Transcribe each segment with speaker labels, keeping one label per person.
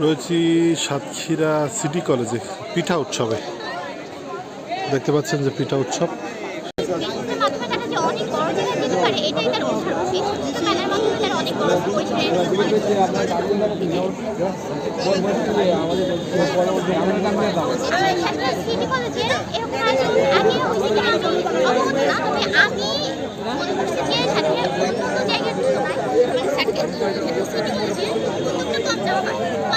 Speaker 1: রয়েছি সাতক্ষীরা সিটি কলেজে পিঠা উৎসবে। দেখতে পাচ্ছেন যে পিঠা উৎসব।
Speaker 2: আমি অবগত না তবে আমি মনে করছি যে সাথে অন্য জায়গার তুলনায় মানে সাথে সিটি কলেজে উদ্যোগটা কম দেওয়া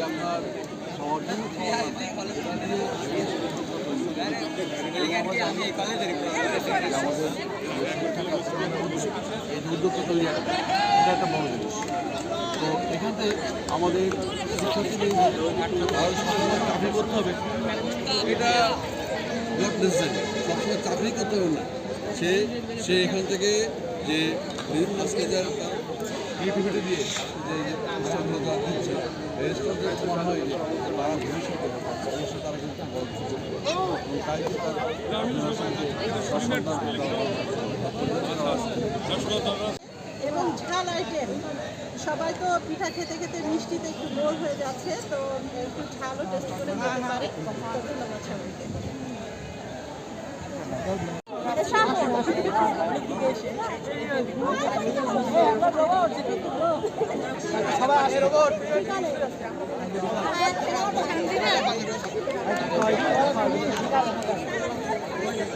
Speaker 2: দেবো? আমাদের
Speaker 3: এটা একটা জিনিস। তো এখান থেকে আমাদের চাকরি করতে হবে। এটা সবসময় চাকরি করতে হবে না। সে সে এখান থেকে যে বিভিন্ন স্টেজের ক্রিয়েটিভিটি দিয়ে যে অনুষ্ঠানগুলো তারা দিচ্ছে এই রেস্টুরেন্টে তোমার হয় যে তারা ভবিষ্যতে অবশ্যই তারা কিন্তু বড় এবং তাই
Speaker 4: এবং ঝাল আইটেম সবাই তো পিঠা খেতে খেতে মিষ্টিতে একটু বোর হয়ে যাচ্ছে তো একটু ঝালও টেস্ট করে নিতে পারে। ধন্যবাদ সবাইকে।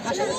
Speaker 2: আসলে